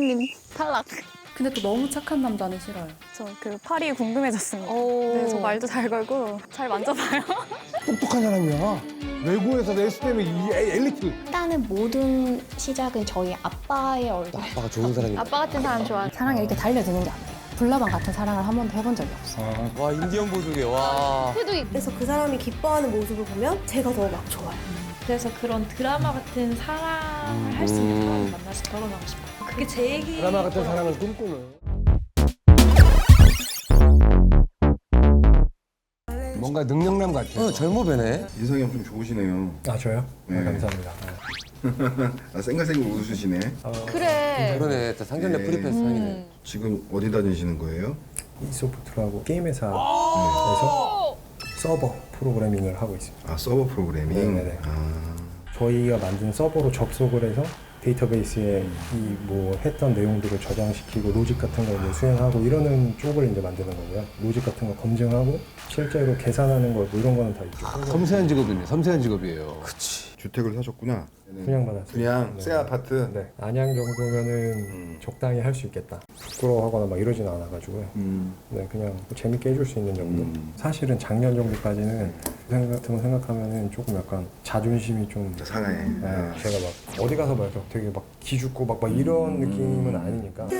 피디님 탈락. 근데 또 너무 착한 남자는 싫어요. 저 그 팔이 궁금해졌습니다. 오. 네, 저 말도 잘 걸고 잘 만져봐요. 똑똑한 사람이야. 외국에서 냈을 때는 이 에- 엘리트. 일단은 모든 시작은 저희 아빠의 얼굴. 아빠가 좋은 사람이. 아빠 같은 사람 좋아. 사랑에 이렇게 달려드는 게 안 돼요. 불나방 같은 사랑을 한 번도 해본 적이 없어요. 와 인디언 보조개 와. 그래서 그 사람이 기뻐하는 모습을 보면 제가 더 막 좋아요. 그래서 그런 드라마 같은 사랑을 할 수 있는 사람을 음. 만나서 결혼하고 싶어요. 그게 제 얘기. 드라마 같은 사랑을 꿈꾸는. 뭔가 능력남 같아. 어 젊어 배네. 인상이 엄청 좋으시네요. 아 저요? 네. 감사합니다. 아, 생글생글 웃으시네. 그래. 그러네. 또 상견례 네. 프리패스 상이네. 지금 어디 다니시는 거예요? 이소프트라고 게임 회사에서 서버 프로그래밍을 하고 있습니다. 아 서버 프로그래밍. 네네네. 아, 저희가 만든 서버로 접속을 해서 데이터베이스에 이 뭐 했던 내용들을 저장시키고 로직 같은 걸 이제 수행하고 이러는 쪽을 이제 만드는 거고요. 로직 같은 거 검증하고 실제로 계산하는 거 뭐 이런 거는 다 있죠. 섬세한 직업이네. 섬세한 직업이에요. 그치. 주택을 사셨구나. 분양 받았어요. 분양 네. 새 아파트. 네. 안양 정도면은 음. 적당히 할 수 있겠다. 부끄러워하거나 막 이러진 않아가지고요. 음. 네, 그냥 재밌게 해줄 수 있는 정도. 음. 사실은 작년 정도까지는 그 생각 같은 거 생각하면은 조금 약간 자존심이 좀 상하해. 네, 아. 제가 막 어디 가서 막 되게 막 기죽고 막, 막 이런 음. 느낌은 아니니까 좀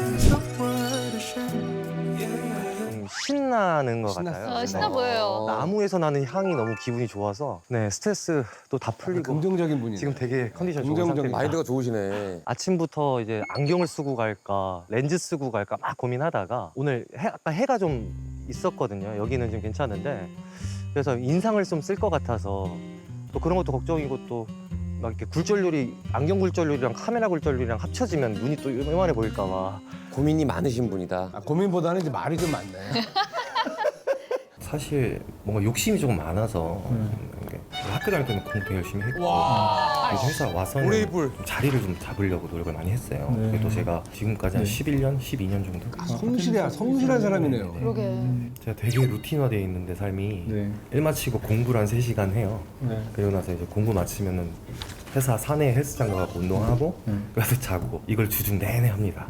신나는 것 신났어. 같아요. 어, 신나 보여요. 나무에서 나는 향이 너무 기분이 좋아서 네 스트레스도 다 풀리고 긍정적인 분이네. 지금 되게 컨디션 좋은 긍정적인 상태입니다. 마인드가 좋으시네. 아침부터 이제 안경을 쓰고 갈까 렌즈 쓰고 갈까 막 고민하다가 오늘 해, 아까 해가 좀 있었거든요. 여기는 좀 괜찮은데 그래서 인상을 좀 쓸 것 같아서 또 그런 것도 걱정이고 또 막 이렇게 굴절률이 안경 굴절률이랑 카메라 굴절률이랑 합쳐지면 눈이 또 요만해 보일까 봐 고민이 많으신 분이다. 아, 고민보다는 이제 말이 좀 많네. 사실 뭔가 욕심이 조금 많아서 이렇게 학교 다닐 때는 공부 되게 열심히 했고 와. 이제 회사 와서는. 좀 자리를 좀 잡으려고 노력을 많이 했어요. 그게 또 제가 지금까지 한 11년, 12년 정도 성실해, 성실한 사람이네요. 그러게. 제가 되게 루틴화되어 있는데 삶이 일 마치고 공부를 한 3시간 해요. 그리고 나서 이제 공부 마치면은 회사 사내 헬스장 가서 운동하고 그래서 자고 이걸 주중 내내 합니다.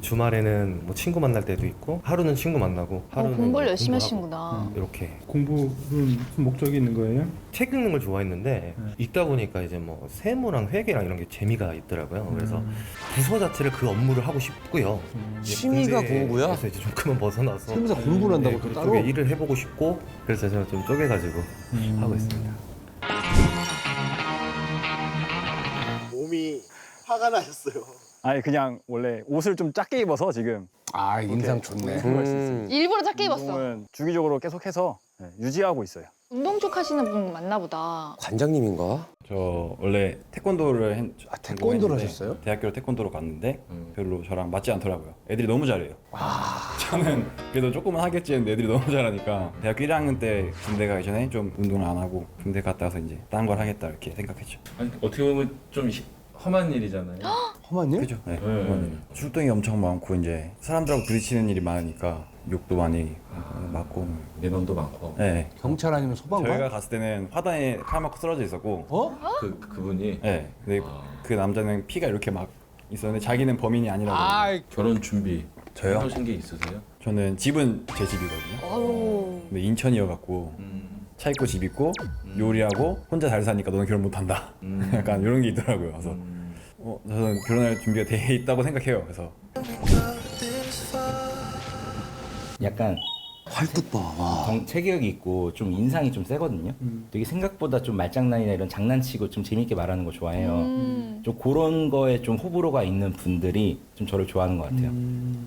주말에는 뭐 친구 만날 때도 있고 하루는 친구 만나고 어, 하루는 공부를 이제 열심히 공부하고 하시는구나. 이렇게 공부는 무슨 목적이 있는 거예요? 책 읽는 걸 좋아했는데 읽다 보니까 이제 뭐 세무랑 회계랑 이런 게 재미가 있더라고요. 그래서 부서 자체를 그 업무를 하고 싶고요. 이제 취미가 공부야? 이제 좀 그만 벗어나서 세무사 공부를 한다고 또 그쪽에 따로? 일을 해보고 싶고 그래서 제가 좀 쪼개가지고 하고 있습니다. 화가 나셨어요. 아니 그냥 원래 옷을 좀 작게 입어서 지금 아, 인상 좋네. 음. 일부러 작게 입었어. 운동은 주기적으로 계속해서 네, 유지하고 있어요. 운동 쪽 하시는 분 맞나 보다. 관장님인가? 저 원래 태권도를 했, 아, 태권도를 공부했는데 하셨어요? 대학교로 태권도로 갔는데 별로 저랑 맞지 않더라고요. 애들이 너무 잘해요. 저는 그래도 조금은 하겠지 했는데 애들이 너무 잘하니까 대학교 1학년 때 군대 가기 전에 좀 운동을 안 하고 군대 갔다 와서 이제 딴 걸 하겠다 이렇게 생각했죠. 아니, 어떻게 보면 좀 히- 험한 일이잖아요. 험한 일? 그죠? 네. 네. 어머님. 출동이 엄청 많고 이제 사람들하고 부딪히는 일이 많으니까 욕도 많이 맞고. 민원도 많고. 네. 경찰 아니면 소방관? 저희가 갔을 때는 화단에 칼 맞고 쓰러져 있었고. 어? 그 그분이 네. 근데 그 남자는 피가 이렇게 막 있었는데 자기는 범인이 아니라고. 아, 결혼 준비 저요? 해놓으신 게 있으세요? 저는 집은 제 집이거든요. 근데 인천이어 갖고 음. 차 있고 집 있고 요리하고 혼자 잘 사니까 너는 결혼 못 한다. 음. 약간 이런 게 있더라고요. 그래서 음. 어, 저는 결혼할 준비가 돼 있다고 생각해요. 그래서 약간 활뜻 봐. 와. 정- 체격이 있고 좀 인상이 좀 세거든요. 되게 생각보다 좀 말장난이나 이런 장난치고 좀 재밌게 말하는 거 좋아해요. 음. 좀 그런 거에 좀 호불호가 있는 분들이 좀 저를 좋아하는 것 같아요.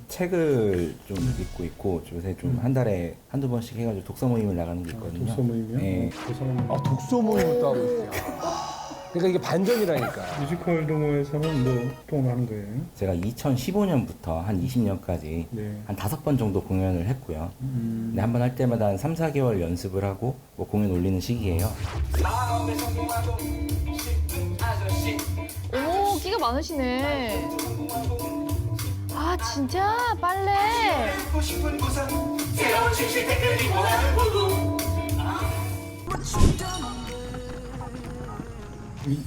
책을 좀 읽고 있고 요새 좀 한 달에 한두 번씩 해가지고 독서 모임을 나가는 게 있거든요. 독서 모임이요? 네. 독서 모임. 아, 독서 모임을 또 하고 있어요. 그러니까 이게 반전이라니까. 뮤지컬 동호회에서는 뭐 활동을 하는 거예요? 제가 2015년부터 한 20년까지 네. 한 다섯 번 정도 공연을 했고요. 근데 한 번 할 때마다 한 3, 4개월 연습을 하고 뭐 공연 올리는 시기예요. 오, 끼가 많으시네. 아, 진짜? 빨래.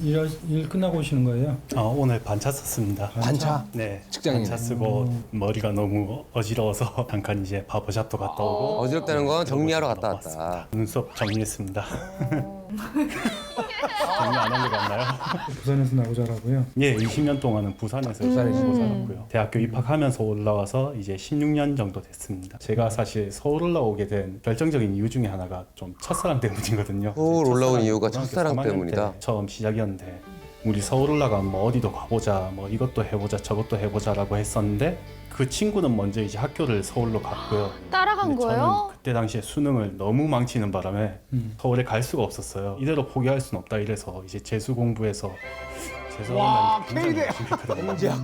일, 일 끝나고 오시는 거예요? 아, 오늘 반차 썼습니다. 반차? 네. 직장인이네. 반차 쓰고 머리가 너무 어지러워서 잠깐 이제 바버샵도 갔다 오고 어지럽다는 건 정리하러 갔다. 왔다. 눈썹 정리했습니다. 정리 안한거 같나요? 부산에서 나고 자라고요? 예, 20년 동안은 부산에서 부산에서 살고 살았고요. 대학교 입학하면서 올라와서 이제 16년 정도 됐습니다. 제가 사실 서울 올라오게 된 결정적인 이유 중에 하나가 좀 첫사랑 때문이거든요. 서울 올라온 이유가 고등학교 첫사랑 3학년 때문이다. 때 처음 시작이었는데 우리 서울 올라가면 뭐 어디도 가보자, 뭐 이것도 해보자, 저것도 해보자라고 했었는데 그 친구는 먼저 이제 학교를 서울로 갔고요. 따라간 근데 저는 거예요? 그때 당시에 수능을 너무 망치는 바람에 서울에 갈 수가 없었어요. 이대로 포기할 수는 없다 이래서 이제 재수 공부해서 와, 재수하면 K대 굉장히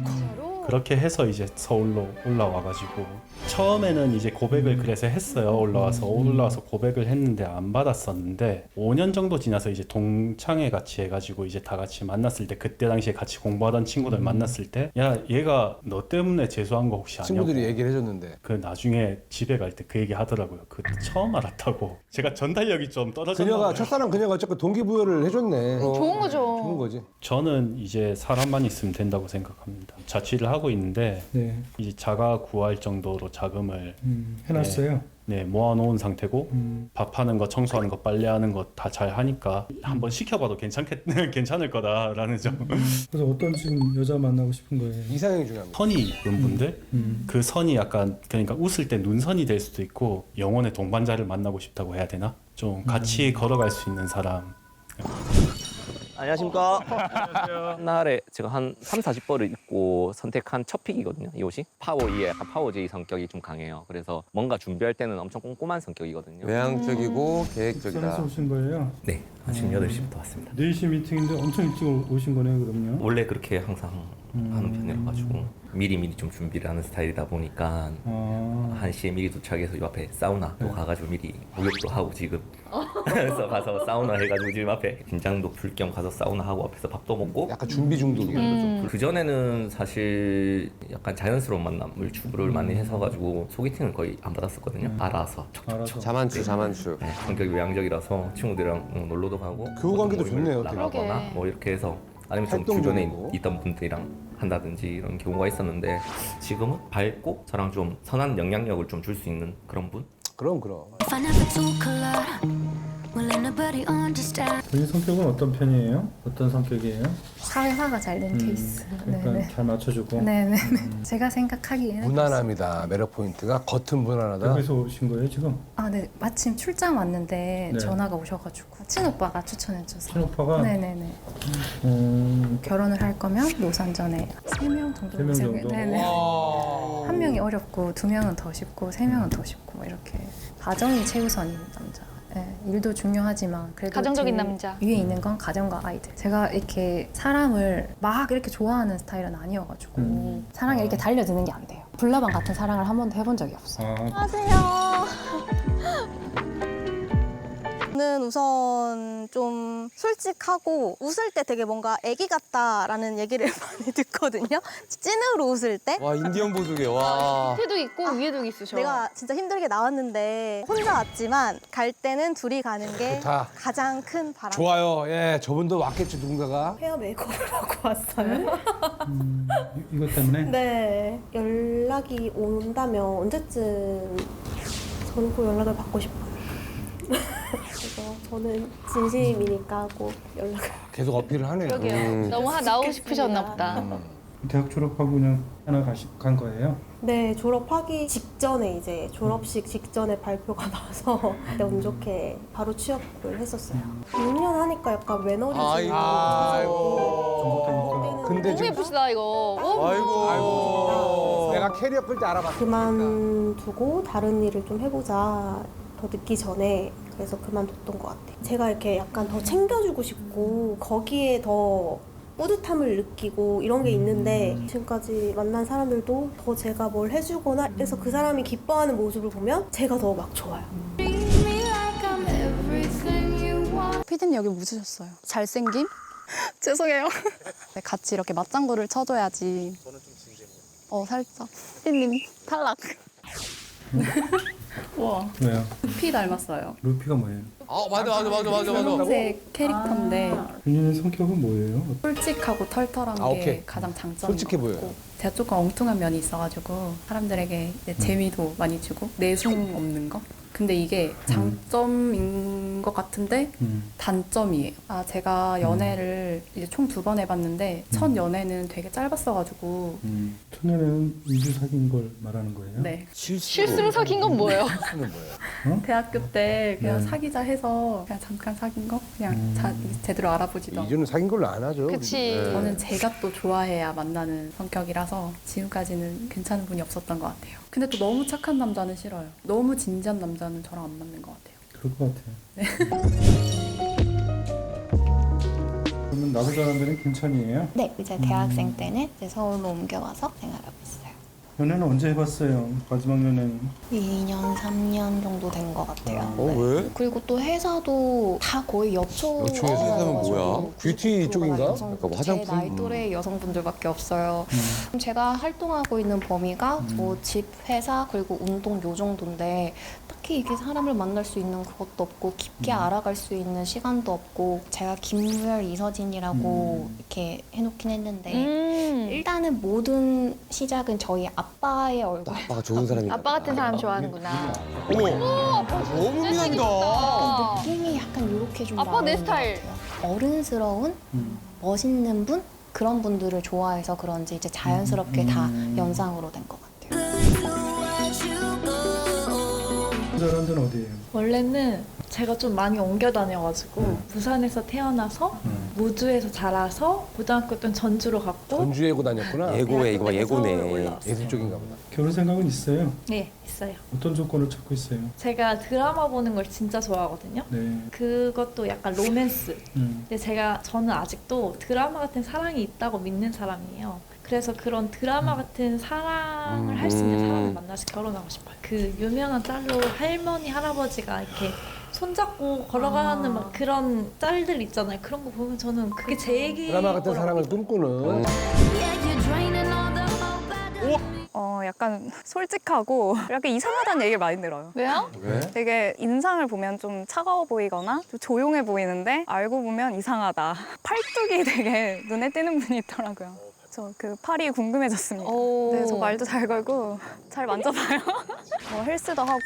그렇게 해서 이제 서울로 올라와가지고 처음에는 이제 고백을 그래서 했어요. 올라와서 올라와서 고백을 했는데 안 받았었는데 5년 정도 지나서 이제 동창회 같이 해가지고 이제 다 같이 만났을 때 그때 당시에 같이 공부하던 친구들 만났을 때 야 얘가 너 때문에 재수한 거 혹시 아니냐고 친구들이 얘기를 해줬는데 그 나중에 집에 갈 때 그 얘기 하더라고요. 그때 처음 알았다고. 제가 전달력이 좀 떨어졌나 그녀가 봐요. 첫사랑 그녀가 어쨌든 동기부여를 해줬네. 좋은 거죠. 좋은 거지. 저는 이제 사람만 있으면 된다고 생각합니다. 자취를 하고 있는데 네. 이제 자가 구할 정도로 자금을 음, 해놨어요? 네 모아놓은 상태고 음. 밥하는 거, 청소하는 거, 빨래하는 거 다 잘 하니까 한번 시켜봐도 괜찮겠 괜찮을 거다라는 점. 그래서 어떤 지금 여자 만나고 싶은 거예요? 이상형이 중요합니다. 선이 있는 분들 음. 그 선이 약간 그러니까 웃을 때 눈선이 될 수도 있고 영혼의 동반자를 만나고 싶다고 해야 되나? 좀 같이 걸어갈 수 있는 사람. 안녕하십니까. 옛날에 제가 한 3, 40벌을 입고 선택한 첫 픽이거든요. 이 옷이. 파워이의 약간 파워제이 성격이 좀 강해요. 그래서 뭔가 준비할 때는 엄청 꼼꼼한 성격이거든요. 외향적이고 부산에서 계획적이다. 오신 거예요? 네, 아침 8시부터 왔습니다. 4시 미팅인데 엄청 일찍 오- 오신 거네요 그럼요? 원래 그렇게 항상 하는 편이어가지고 미리 미리 좀 준비를 하는 스타일이다 보니까 아, 1시에 미리 도착해서 요 앞에 사우나도 가가지고 미리 목욕도 하고 지금 그래서 가서 사우나 해가지고 지금 앞에 긴장도 풀 겸 가서 사우나 하고 앞에서 밥도 먹고 약간 준비 중독이야. 음. 그 전에는 사실 약간 자연스러운 만남을 추구를 많이 해서 가지고 소개팅을 거의 안 받았었거든요. 알아서 척척척. 자만추 자만추. 네, 성격이 외향적이라서 친구들이랑 뭐 놀러도 가고 교우 관계도 어떤 모임을 좋네요, 되게. 나가거나 그러게. 뭐 이렇게 해서 아니면 좀 주변에 활동적이고. 있던 분들이랑 한다든지 이런 경우가 있었는데 지금은 밝고 저랑 좀 선한 영향력을 좀 줄 수 있는 그런 분? 그럼 그럼. 본인 성격은 어떤 편이에요? 어떤 성격이에요? 사회화가 잘 된 케이스. 그러니까 네네. 잘 맞춰주고 네네. 제가 생각하기에는 무난함이다. 매력 포인트가 겉은 무난하다. 여기서 오신 거예요 지금? 아, 네. 마침 출장 왔는데 네. 전화가 오셔가지고 친오빠가 추천해줘서. 친오빠가? 네네네. 음, 결혼을 할 거면 노산전에 세 명 정도. 세명 생각- 정도? 네네. 한 명이 어렵고 두 명은 더 쉽고 세 명은 더 쉽고 이렇게 가정이 최우선인 남자. 네, 일도 중요하지만 그래도 가정적인 제일 남자. 위에 있는 건 가정과 아이들. 제가 이렇게 사람을 막 이렇게 좋아하는 스타일은 아니어가지고 음. 사랑에 이렇게 달려드는 게 안 돼요. 불나방 같은 사랑을 한 번도 해본 적이 없어요. 아, 안녕하세요. 저는 우선 좀 솔직하고 웃을 때 되게 뭔가 애기 같다라는 얘기를 많이 듣거든요. 찐으로 웃을 때. 와 인디언 보조개 와. 밑에도 있고 위에도 있으셔. 내가 진짜 힘들게 나왔는데 혼자 왔지만 갈 때는 둘이 가는 게 좋다. 가장 큰 바람. 좋아요. 예, 저분도 왔겠죠 누군가가. 헤어 메이크업을 하고 왔어요. 음, 이- 이것 때문에? 네. 연락이 온다면 언제쯤 저는 꼭 연락을 받고 싶어요. 저는 진심이니까 꼭 연락을. 계속 어필을 하네요. 그러게요. 음. 너무 하 나오고 싶으셨나 보다. 대학 졸업하고 그냥 하나 가시, 간 거예요? 네, 졸업하기 직전에 이제 졸업식 직전에 발표가 나와서 그때 운 좋게 바로 취업을 했었어요. 6년 하니까 약간 매너리즘 아이고. 근데 너무 지금 예쁘시다 이거. 어? 아이고. 내가 캐리어 끌 때 알아봤어. 그만두고 다른 일을 좀 해보자 더 늦기 전에 그래서 그만뒀던 것 같아요. 제가 이렇게 약간 더 챙겨주고 싶고 거기에 더 뿌듯함을 느끼고 이런 게 있는데 지금까지 만난 사람들도 더 제가 뭘 해주거나 해서 그 사람이 기뻐하는 모습을 보면 제가 더 막 좋아요. 피디님 여기 묻으셨어요. 잘생김? 죄송해요. 네, 같이 이렇게 맞장구를 쳐줘야지. 저는 좀 진지해 어, 살짝. 피디님 탈락. 와. 왜요? 루피 닮았어요. 루피가 뭐예요? 아 맞아 맞아 맞아 맞아 맞아. 분홍색 캐릭터인데 윤희는 성격은 뭐예요? 솔직하고 털털한 아, 게 오케이. 가장 장점인 솔직해 것 보여요. 제가 조금 엉뚱한 면이 있어가지고 사람들에게 이제 재미도 많이 주고 내숭 없는 거. 근데 이게 장점인 것 같은데 음. 단점이에요. 아 제가 연애를 이제 총 두 번 해봤는데 첫 연애는 되게 짧았어가지고 음. 첫날에는 2주 사귄 걸 말하는 거예요? 네 실수로 사귄 건 뭐예요? 대학교 때 그냥 네. 사귀자 해서 그냥 잠깐 사귄 거 그냥 자, 제대로 알아보지도 않고 이주는 사귄 걸로 안 하죠. 그치. 저는 제가 또 좋아해야 만나는 성격이라서 지금까지는 괜찮은 분이 없었던 것 같아요. 근데 또 너무 착한 남자는 싫어요. 너무 진지한 남자는 저랑 안 맞는 것 같아요. 그럴 것 같아요. 그러면 나도 잘하는 데는 김천이에요? 네, 이제 대학생 때는 이제 서울로 옮겨와서 생활하고 있어요. 연애는 언제 해봤어요? 마지막 연애는? 2년, 3년 정도 된 것 같아요. 어 왜? 그리고 또 회사도 다 거의 여초. 여초에서 회사는 뭐야? 뷰티 쪽인가? 여성, 약간 뭐제 화장품? 나이 또래 여성분들밖에 없어요. 음. 제가 활동하고 있는 범위가 뭐 집, 회사 그리고 운동 요 정도인데 딱 히 이게 사람을 만날 수 있는 그것도 없고 깊게 음. 알아갈 수 있는 시간도 없고 제가 김무열 이서진이라고 음. 이렇게 해놓긴 했는데 음. 일단은 모든 시작은 저희 아빠의 얼굴. 아빠가 좋은 사람이. 아빠 같은 사람 좋아하는구나. 어머. 너무 미남이다. 느낌이 약간 이렇게 좀 아빠 내 나오는 것 스타일. 같아요. 어른스러운 음. 멋있는 분 그런 분들을 좋아해서 그런지 이제 자연스럽게 다 음. 연상으로 된 것 같아요. 데는 어디예요? 원래는 제가 좀 많이 옮겨 다녀가지고 음. 부산에서 태어나서 음. 무주에서 자라서 고등학교 때는 전주로 갔고 전주 예고 다녔구나. 예고해 이거 봐 예고네. 올라왔어요. 예술 쪽인가 보다. 결혼 생각은 있어요? 네 있어요. 어떤 조건을 찾고 있어요? 제가 드라마 보는 걸 진짜 좋아하거든요. 네. 그것도 약간 로맨스. 음. 근데 제가 저는 아직도 드라마 같은 사랑이 있다고 믿는 사람이에요. 그래서 그런 드라마 같은 사랑을 할 수 있는 사람을 만나서 결혼하고 싶어요. 그 유명한 짤로 할머니 할아버지가 이렇게 손잡고 걸어가는 막 그런 짤들 있잖아요. 그런 거 보면 저는 그게 제 얘기. 드라마 같은 사랑을 꿈꾸는. 어 약간 솔직하고 약간 이상하다는 얘기를 많이 들어요. 왜요? 왜? 되게 인상을 보면 좀 차가워 보이거나 좀 조용해 보이는데 알고 보면 이상하다. 팔뚝이 되게 눈에 띄는 분이 있더라고요. 저 그 팔이 궁금해졌습니다. 오. 네, 저 말도 잘 걸고 잘 만져봐요. 뭐 헬스도 하고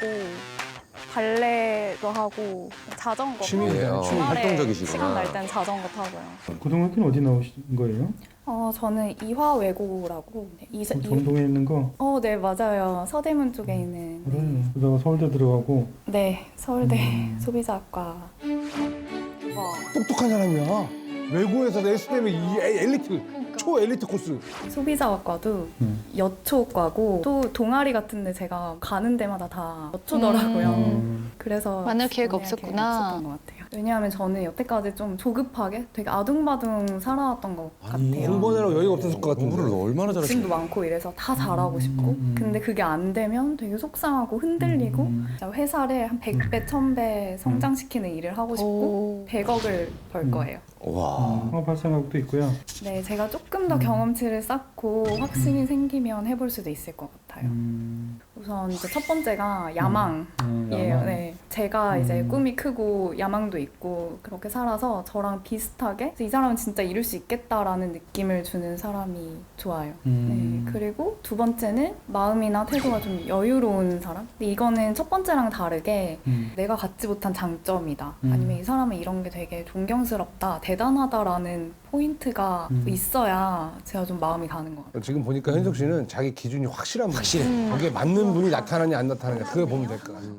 발레도 하고 자전거 취미예요. 취미 주말에 활동적이시구나. 시간 날 땐 자전거 타고요. 고등학교는 어디 나오신 거예요? 어 저는 이화외고라고 이사, 어, 정동에 있는 거? 어, 네, 맞아요. 서대문 쪽에 있는. 그래. 그러다가 서울대 들어가고 네, 서울대 음. 소비자학과. 와. 똑똑한 사람이야. 외고에서 S대면 이 에- 엘리트, 초 엘리트 코스. 소비자학과도 음. 여초과고 또 동아리 같은데 제가 가는 데마다 다 여초더라고요. 음. 그래서 만날 기회가 연애할 없었구나. 없었던 것 같아요. 왜냐하면 저는 여태까지 좀 조급하게 되게 아둥바둥 살아왔던 것 같아요. 공부하느라 여유가 없었을 것 같은데. 공부를 얼마나 잘하시는 욕심도 많고 이래서 다 잘하고 싶고 음. 근데 그게 안 되면 되게 속상하고 흔들리고 음. 진짜 회사를 한 100배, 1000배 성장시키는 일을 하고 싶고 오. 100억을 벌 음. 거예요. 와. 창업할 생각도 있고요. 네, 제가 조금 더 경험치를 쌓고 확신이 생기면 해볼 수도 있을 것 같아요. 음. 우선 이제 첫 번째가 야망. 음, 이에요. 야망. 네. 제가 이제 음. 꿈이 크고 야망도 있고 그렇게 살아서 저랑 비슷하게 이 사람은 진짜 이룰 수 있겠다라는 느낌을 주는 사람이 좋아요. 음. 네. 그리고 두 번째는 마음이나 태도가 좀 여유로운 사람. 근데 이거는 첫 번째랑 다르게 음. 내가 갖지 못한 장점이다. 음. 아니면 이 사람은 이런 게 되게 존경스럽다, 대단하다라는 포인트가 음. 있어야 제가 좀 마음이 가는 것 같아요. 지금 보니까 현석 씨는 자기 기준이 확실한 분. 확실해. 거기에 맞는 분이 나타나냐 안 나타나냐 그걸 보면 될 것 같아요.